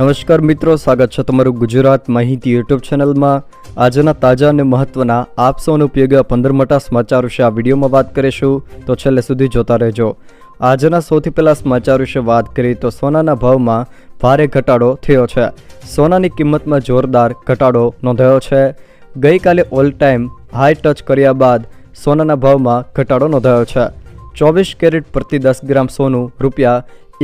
નમસ્કાર મિત્રો, સ્વાગત છે તમારું ગુજરાત માહિતી યુટ્યુબ ચેનલમાં. આજના તાજા અને મહત્વના આપ સૌનો ઉપયોગી પંદર મોટા સમાચાર વિશે આ વિડીયોમાં વાત કરીશું. તો છેલ્લે સુધી જોતા રહેજો. આજના સૌથી પહેલાં સમાચાર વિશે વાત કરીએ તો સોનાના ભાવમાં ભારે ઘટાડો થયો છે. સોનાની કિંમતમાં જોરદાર ઘટાડો નોંધાયો છે. ગઈકાલે ઓલ ટાઈમ હાઈ ટચ કર્યા બાદ સોનાના ભાવમાં ઘટાડો નોંધાયો છે. ચોવીસ કેરેટ પ્રતિ દસ ગ્રામ સોનું રૂપિયા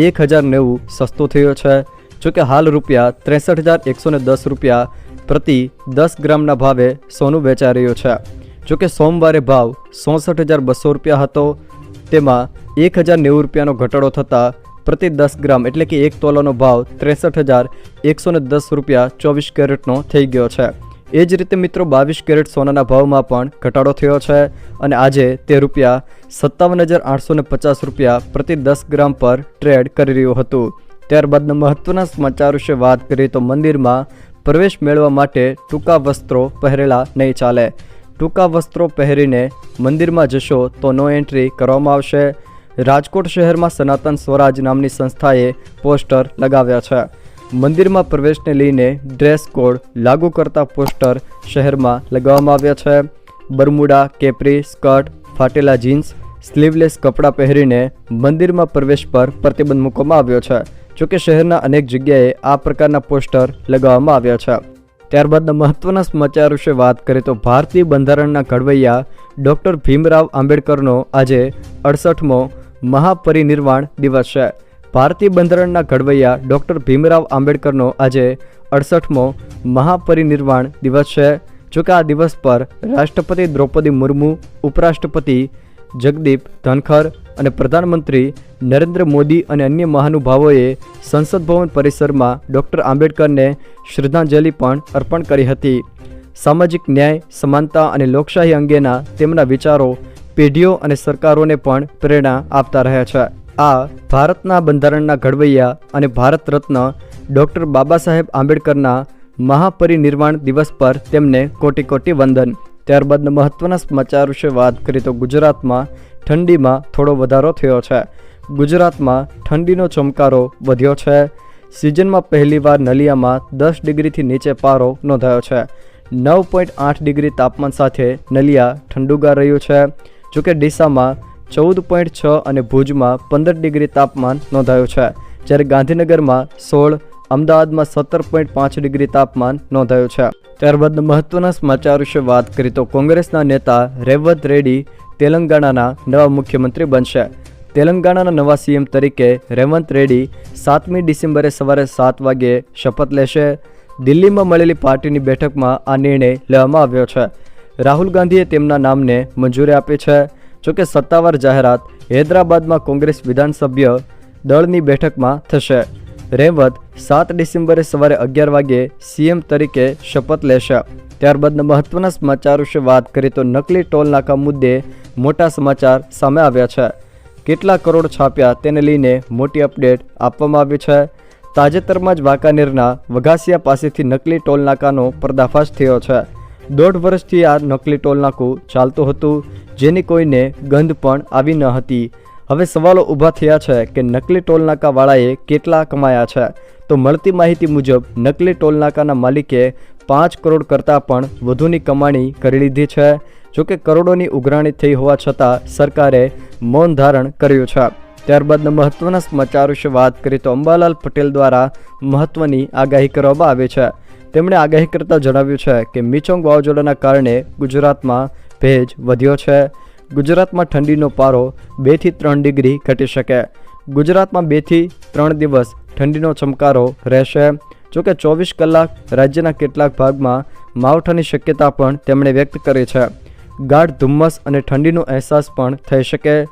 એક હજાર નેવું સસ્તું થયું છે. જોકે હાલ રૂપિયા ત્રેસઠ હજાર એકસો દસ રૂપિયા પ્રતિ દસ ગ્રામના ભાવે સોનું વેચાઈ રહ્યું છે. જોકે સોમવારે ભાવ ચોસઠ હજાર બસો રૂપિયા હતો. તેમાં એક હજાર નેવું રૂપિયાનો ઘટાડો થતાં પ્રતિ દસ ગ્રામ એટલે કે એક તોલાનો ભાવ ત્રેસઠ હજાર એકસો દસ રૂપિયા ચોવીસ કેરેટનો થઈ ગયો છે. એ જ રીતે મિત્રો બાવીસ કેરેટ સોનાના ભાવમાં પણ ઘટાડો થયો છે અને આજે તે રૂપિયા સત્તાવન હજાર આઠસો પચાસ રૂપિયા પ્રતિ દસ ગ્રામ પર ટ્રેડ કરી રહ્યું હતું. ત્યારબાદના મહત્વના સમાચાર વિશે વાત કરીએ તો મંદિરમાં પ્રવેશ મેળવવા માટે ટૂંકા વસ્ત્રો પહેરેલા નહીં ચાલે. ટૂંકા વસ્ત્રો પહેરીને મંદિરમાં જશો તો નો એન્ટ્રી કરવામાં આવશે. રાજકોટ શહેરમાં સનાતન સ્વરાજ નામની સંસ્થાએ પોસ્ટર લગાવ્યા છે. મંદિરમાં પ્રવેશને લઈને ડ્રેસ કોડ લાગુ કરતા પોસ્ટર શહેરમાં લગાવવામાં આવ્યા છે. બરમુડા, કેપરી, સ્કર્ટ, ફાટેલા જીન્સ, સ્લીવલેસ કપડાં પહેરીને મંદિરમાં પ્રવેશ પર પ્રતિબંધ મૂકવામાં આવ્યો છે. જોકે શહેરના અનેક જગ્યાએ આ પ્રકારના પોસ્ટર લગાવવામાં આવ્યા છે. ત્યારબાદના મહત્વના સમાચાર વિશે વાત કરીએ તો ભારતીય બંધારણના ઘડવૈયા ડૉક્ટર ભીમરાવ આંબેડકરનો આજે અડસઠમો મહાપરિનિર્વાણ દિવસ છે. ભારતીય બંધારણના ઘડવૈયા ડૉક્ટર ભીમરાવ આંબેડકરનો આજે અડસઠમો મહાપરિનિર્વાણ દિવસ છે. જોકે આ દિવસ પર રાષ્ટ્રપતિ દ્રૌપદી મુર્મુ, ઉપરાષ્ટ્રપતિ જગદીપ ધનખર અને પ્રધાનમંત્રી નરેન્દ્ર મોદી અને અન્ય મહાનુભાવોએ સંસદ ભવન પરિસરમાં ડૉક્ટર આંબેડકરને શ્રદ્ધાંજલિ પણ અર્પણ કરી હતી. સામાજિક ન્યાય, સમાનતા અને લોકશાહી અંગેના તેમના વિચારો પેઢીઓ અને સરકારોને પણ પ્રેરણા આપતા રહ્યા છે. આ ભારતના બંધારણના ઘડવૈયા અને ભારત રત્ન ડૉક્ટર બાબા સાહેબ આંબેડકરના મહાપરિનિર્વાણ દિવસ પર તેમને કોટી કોટી વંદન. ત્યારબાદના મહત્વના સમાચાર વિશે વાત કરીએ તો ગુજરાતમાં ઠંડીમાં થોડો વધારો થયો છે. ગુજરાતમાં ઠંડીનો ચમકારો વધ્યો છે. સિઝનમાં પહેલીવાર નલિયામાં દસ ડિગ્રીથી નીચે પારો નોંધાયો છે. નવ પોઈન્ટ આઠ ડિગ્રી તાપમાન સાથે નલિયા ઠંડુગાર રહ્યું છે. જોકે ડીસામાં ચૌદ પોઈન્ટ છ અને ભુજમાં પંદર ડિગ્રી તાપમાન નોંધાયું છે. જ્યારે ગાંધીનગરમાં સોળ, અમદાવાદમાં સત્તર પોઈન્ટ પાંચ ડિગ્રી તાપમાન નોંધાયું છે. ત્યારબાદ મહત્વના સમાચાર વિશે વાત કરીએ તો કોંગ્રેસના નેતા રેવત રેડ્ડી તેલંગાણાના નવા મુખ્યમંત્રી બનશે. તેલંગાણાના નવા સીએમ તરીકે રેવંત રેડ્ડી સાતમી ડિસેમ્બરે સવારે સાત વાગ્યે શપથ લેશે. દિલ્હીમાં મળેલી પાર્ટીની બેઠકમાં આ નિર્ણય લેવામાં આવ્યો છે. રાહુલ ગાંધીએ તેમના નામને મંજૂરી આપી છે. જોકે સત્તાવાર જાહેરાત હૈદરાબાદમાં કોંગ્રેસ વિધાનસભ્ય દળની બેઠકમાં થશે. રેવત સાત ડિસેમ્બરે સવારે અગિયાર વાગ્યે સીએમ તરીકે શપથ લેશે. ત્યારબાદના મહત્વના સમાચાર વિશે વાત કરીએ તો નકલી ટોલ નાકા મુદ્દે મોટા સમાચાર સામે આવ્યા છે. કેટલા કરોડ છાપ્યા તેને લઈને મોટી અપડેટ આપવામાં આવી છે. તાજેતરમાં જ વાંકાનેરના વઘાસિયા પાસેથી નકલી ટોલ નાકાનો પર્દાફાશ થયો છે. દોઢ વર્ષથી આ નકલી ટોલ નાકું ચાલતું હતું, જેની કોઈને ગંધ પણ આવી ન હતી. હવે સવાલો ઊભા થયા છે કે નકલી ટોલનાકાવાળાએ કેટલા કમાયા છે? તો મળતી માહિતી મુજબ, નકલી ટોલનાકાના માલિકે પાંચ કરોડ કરતાં પણ વધુની કમાણી કરી લીધી છે. જોકે કરોડોની ઉઘરાણી થઈ હોવા છતાં સરકારે મૌન ધારણ કર્યું છે. ત્યારબાદના મહત્વના સમાચાર વિશે વાત કરીએ તો અંબાલાલ પટેલ દ્વારા મહત્વની આગાહી કરવામાં આવી છે. તેમણે આગાહી કરતાં જણાવ્યું છે કે મિચોંગ વાવાઝોડાના કારણે ગુજરાતમાં ભેજ વધ્યો છે. ગુજરાતમાં ઠંડીનો પારો બેથી ત્રણ ડિગ્રી ઘટી શકે. ગુજરાતમાં બેથી ત્રણ દિવસ ઠંડીનો ચમકારો રહેશે. જોકે ચોવીસ કલાક રાજ્યના કેટલાક ભાગમાં માવઠાની શક્યતા પણ તેમણે વ્યક્ત કરી છે. ગાઢ ધુમ્મસ અને ઠંડીનો અહેસાસ પણ થઈ શકે.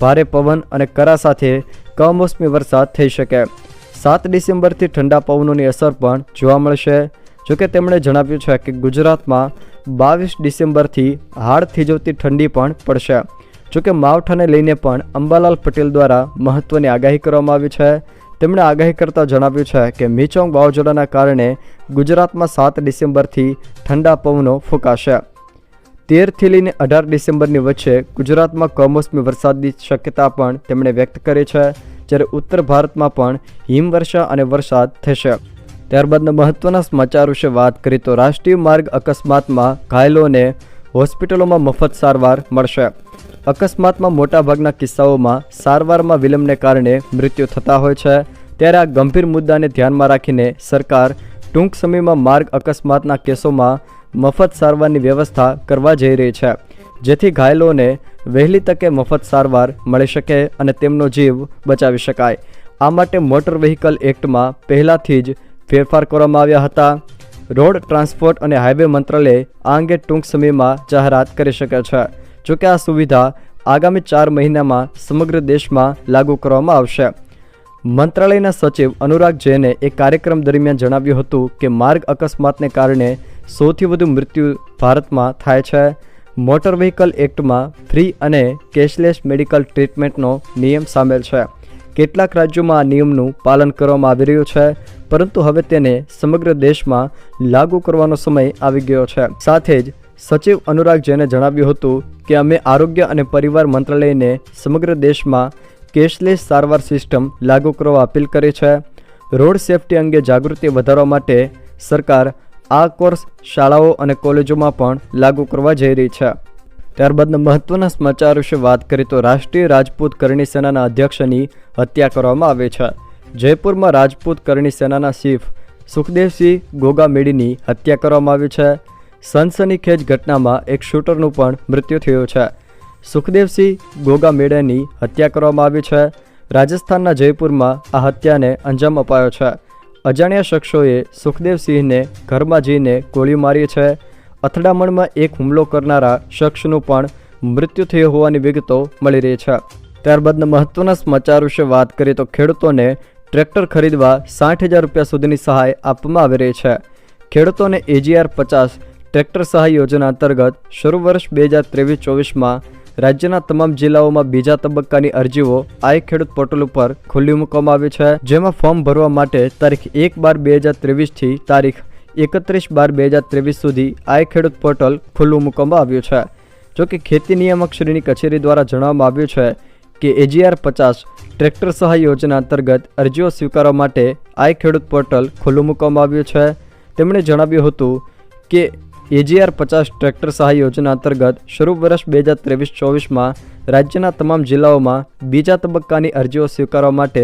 ભારે પવન અને કરા સાથે કમોસમી વરસાદ થઈ શકે. સાત ડિસેમ્બરથી ઠંડા પવનોની અસર પણ જોવા મળશે. જોકે તેમણે જણાવ્યું છે કે ગુજરાતમાં બાવીસ ડિસેમ્બરથી હાડ થીજવતી ઠંડી પણ પડશે. જોકે માવઠાને લઈને પણ અંબાલાલ પટેલ દ્વારા મહત્વની આગાહી કરવામાં આવી છે. તેમણે આગાહી કરતાં જણાવ્યું છે કે મીચોંગ વાવાઝોડાના કારણે ગુજરાતમાં સાત ડિસેમ્બરથી ઠંડા પવનો ફૂંકાશે. તેરથી લઈને અઢાર ડિસેમ્બરની વચ્ચે ગુજરાતમાં કમોસમી વરસાદની શક્યતા પણ તેમણે વ્યક્ત કરી છે, જ્યારે ઉત્તર ભારતમાં પણ હિમવર્ષા અને વરસાદ થશે. ત્યારબાદના મહત્વના સમાચાર વિશે વાત કરીએ તો રાષ્ટ્રીય માર્ગ અકસ્માતમાં ઘાયલોને હોસ્પિટલોમાં મફત સારવાર મળશે. અકસ્માતમાં મોટાભાગના કિસ્સાઓમાં સારવારમાં વિલંબને કારણે મૃત્યુ થતા હોય છે. ત્યારે આ ગંભીર મુદ્દાને ધ્યાનમાં રાખીને સરકાર ટૂંક સમયમાં માર્ગ અકસ્માતના કેસોમાં મફત સારવારની વ્યવસ્થા કરવા જઈ રહી છે. જેથી ઘાયલોને વહેલી તકે મફત સારવાર મળી શકે અને તેમનો જીવ બચાવી શકાય. આ માટે મોટર વ્હીકલ એક્ટમાં પહેલાંથી જ ફેરફાર કરવામાં આવ્યા હતા. રોડ ટ્રાન્સપોર્ટ અને હાઈવે મંત્રાલય આ અંગે ટૂંક સમયમાં જાહેરાત કરી શકે છે. જોકે આ સુવિધા આગામી ચાર મહિનામાં સમગ્ર દેશમાં લાગુ કરવામાં આવશે. મંત્રાલયના સચિવ અનુરાગ જૈને એક કાર્યક્રમ દરમિયાન જણાવ્યું હતું કે માર્ગ અકસ્માતને કારણે સૌથી વધુ મૃત્યુ ભારતમાં થાય છે. મોટર વ્હીકલ એક્ટમાં ફ્રી અને કેશલેસ મેડિકલ ટ્રીટમેન્ટનો નિયમ સામેલ છે. કેટલાક રાજ્યોમાં આ નિયમનું પાલન કરવામાં આવી રહ્યું છે, પરંતુ હવે તેને સમગ્ર દેશમાં લાગુ કરવાનો સમય આવી ગયો છે. સાથે જ સચિવ અનુરાગ જૈને જણાવ્યું હતું કે અમે આરોગ્ય અને પરિવાર મંત્રાલયને સમગ્ર દેશમાં કેશલેસ સારવાર સિસ્ટમ લાગુ કરવા અપીલ કરી છે. રોડ સેફટી અંગે જાગૃતિ વધારવા માટે સરકાર આ કોર્સ શાળાઓ અને કોલેજોમાં પણ લાગુ કરવા જઈ રહી છે. ત્યારબાદના મહત્વના સમાચાર વિશે વાત કરીએ તો રાષ્ટ્રીય રાજપૂત કરણી સેનાના અધ્યક્ષની હત્યા કરવામાં આવી છે. જયપુરમાં રાજપૂત કરણી સેનાના ચીફ સુખદેવસિંહ ગોગામેડીની હત્યા કરવામાં આવી છે. સનસનીખેજ ઘટનામાં એક શૂટરનું પણ મૃત્યુ થયું છે. સુખદેવસિંહ ગોગામેડેની હત્યા કરવામાં આવી છે. રાજસ્થાનના જયપુરમાં આ હત્યાને અંજામ અપાયો છે. અજાણ્યા શખ્સોએ સુખદેવસિંહને ઘરમાં જઈને ગોળી મારી છે. અથડામણમાં એક હુમલો કરનારા શખ્સનું પણ મૃત્યુ થયું હોવાની વિગતો મળી રહી છે. ત્યારબાદના મહત્વના સમાચાર વિશે વાત કરીએ તો ખેડૂતોને ટ્રેક્ટર ખરીદવા સાઠ હજાર રૂપિયા સુધીની સહાય આપવામાં આવી રહી છે. ખેડૂતોને એજીઆર પચાસ ટ્રેક્ટર સહાય યોજના અંતર્ગત શરૂ વર્ષ બે હજાર ત્રેવીસ ચોવીસમાં રાજ્યના તમામ જિલ્લાઓમાં બીજા તબક્કાની અરજીઓ આઈ ખેડૂત પોર્ટલ ઉપર ખુલ્લી મૂકવામાં આવી છે. જેમાં ફોર્મ ભરવા માટે તારીખ એક બાર બે હજાર ત્રેવીસથી તારીખ એકત્રીસ બાર બે હજાર ત્રેવીસ સુધી આઈ ખેડૂત પોર્ટલ ખુલ્લું મૂકવામાં આવ્યું છે. જોકે ખેતી નિયામક શ્રીની કચેરી દ્વારા જણાવવામાં આવ્યું છે કે એજીઆર પચાસ ટ્રેક્ટર સહાય યોજના અંતર્ગત અરજીઓ સ્વીકારવા માટે આઈ ખેડૂત પોર્ટલ ખુલ્લું મૂકવામાં આવ્યું છે. તેમણે જણાવ્યું હતું કે એજીઆર પચાસ ટ્રેક્ટર સહાય યોજના અંતર્ગત શરૂ વર્ષ બે હજાર ત્રેવીસ ચોવીસમાં રાજ્યના તમામ જિલ્લાઓમાં બીજા તબક્કાની અરજીઓ સ્વીકારવા માટે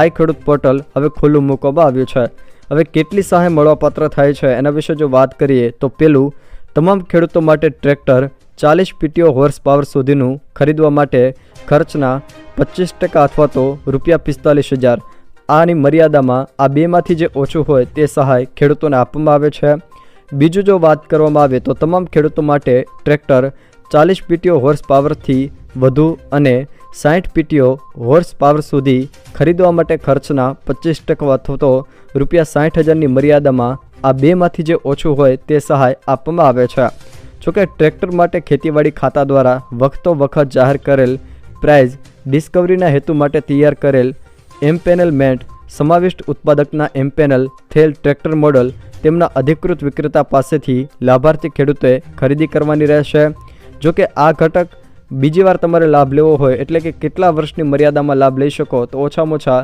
આઈ ખેડૂત પોર્ટલ હવે ખુલ્લું મૂકવામાં આવ્યું છે. હવે કેટલી સહાય મળવાપાત્ર થાય છે એના વિશે જો વાત કરીએ તો પેલું, તમામ ખેડૂતો માટે ટ્રેક્ટર ચાલીસ પીટીઓ હોર્સ પાવર સુધીનું ખરીદવા માટે ખર્ચના પચીસ ટકા અથવા તો રૂપિયા પિસ્તાલીસ હજાર. આની મર્યાદામાં આ બેમાંથી જે ઓછું હોય તે સહાય ખેડૂતોને આપવામાં આવે છે. બીજું જો વાત કરવામાં આવે તો તમામ ખેડૂતો માટે ટ્રેક્ટર ચાલીસ પીટીઓ હોર્સ પાવરથી વધુ અને સાઠ પીટીઓ હોર્સ પાવર સુધી ખરીદવા માટે ખર્ચના પચીસ ટકા અથવા તો રૂપિયા સાઠ હજારની મર્યાદામાં આ બેમાંથી જે ઓછું હોય તે સહાય આપવામાં આવે છે. જોકે ટ્રેક્ટર માટે ખેતીવાડી ખાતા દ્વારા વખતો વખત જાહેર કરેલ પ્રાઇઝ ડિસ્કવરીના હેતુ માટે તૈયાર કરેલ એમ્પેનલમેન્ટ સમાવિષ્ટ ઉત્પાદકના એમ્પેનલ થયેલ ટ્રેક્ટર મોડલ તેમના અધિકૃત વિક્રેતા પાસેથી લાભાર્થી ખેડૂતોએ ખરીદી કરવાની રહેશે. જો કે આ ઘટક બીજી વાર તમારે લાભ લેવો હોય એટલે કે કેટલા વર્ષની મર્યાદામાં લાભ લઈ શકો તો ઓછામાં ઓછા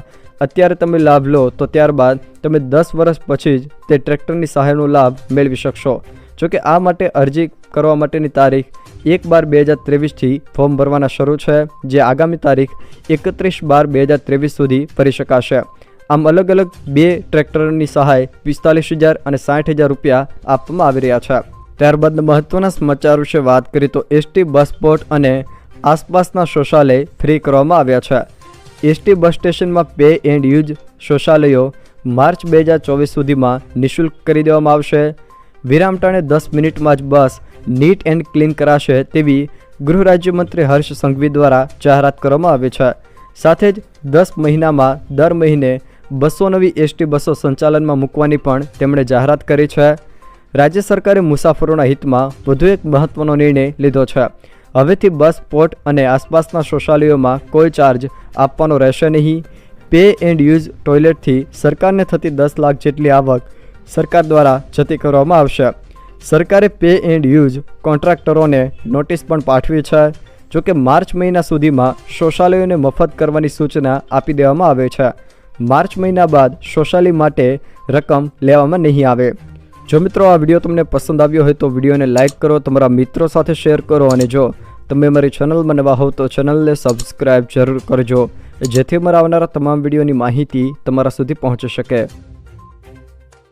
અત્યારે તમે લાભ લો તો ત્યારબાદ તમે દસ વર્ષ પછી જ તે ટ્રેક્ટરની સહાયનો લાભ મેળવી શકશો. જો કે આ માટે અરજી કરવા માટેની તારીખ એક બાર બે હજાર ત્રેવીસથી ફોર્મ ભરવાના શરૂ છે, જે આગામી તારીખ એકત્રીસ બાર બે હજાર ત્રેવીસ સુધી ભરી શકાશે. આમ અલગ અલગ બે ટ્રેક્ટરની સહાય પિસ્તાલીસ હજાર અને સાઠ હજાર રૂપિયા આપવામાં આવી રહ્યા છે. ત્યારબાદ મહત્વના સમાચાર વિશે વાત કરીએ તો એસટી બસ સ્પોટ અને આસપાસના શૌચાલય ફ્રી કરવામાં આવ્યા છે. એસટી બસ સ્ટેશનમાં પે એન્ડ યુઝ શૌચાલયો માર્ચ બે હજાર ચોવીસ સુધીમાં નિઃશુલ્ક કરી દેવામાં આવશે. વિરામટાણે દસ મિનિટમાં જ બસ નીટ એન્ડ ક્લીન કરાશે તેવી ગૃહ રાજ્યમંત્રી હર્ષ સંઘવી દ્વારા જાહેરાત કરવામાં આવી છે. સાથે જ દસ મહિનામાં દર મહિને બસો નવી એસટી બસો સંચાલનમાં મૂકવાની પણ તેમણે જાહેરાત કરી છે. રાજ્ય સરકારે મુસાફરોના હિતમાં વધુ એક મહત્વનો નિર્ણય લીધો છે. હવેથી બસ, પોર્ટ અને આસપાસના શૌચાલયોમાં કોઈ ચાર્જ આપવાનો રહેશે નહીં. પે એન્ડ યુઝ ટોયલેટથી સરકારને થતી દસ લાખ જેટલી આવક સરકાર દ્વારા જતી કરવામાં આવશે. સરકારે પે એન્ડ યુઝ કોન્ટ્રાક્ટરોને નોટિસ પણ પાઠવી છે. જોકે માર્ચ મહિના સુધીમાં શૌચાલયોને મફત કરવાની સૂચના આપી દેવામાં આવે છે. માર્ચ મહિના બાદ સોશિયલી માટે રકમ લેવામાં નહીં આવે. જો મિત્રો આ વીડિયો તમને પસંદ આવ્યો હોય તો વિડીયોને લાઇક કરો, તમારા મિત્રો સાથે શેર કરો અને જો તમે મારી ચેનલમાં નવા હોવ તો ચેનલને સબસ્ક્રાઇબ જરૂર કરજો, જેથી અમારા આવનારા તમામ વિડીયોની માહિતી તમારા સુધી પહોંચી શકે.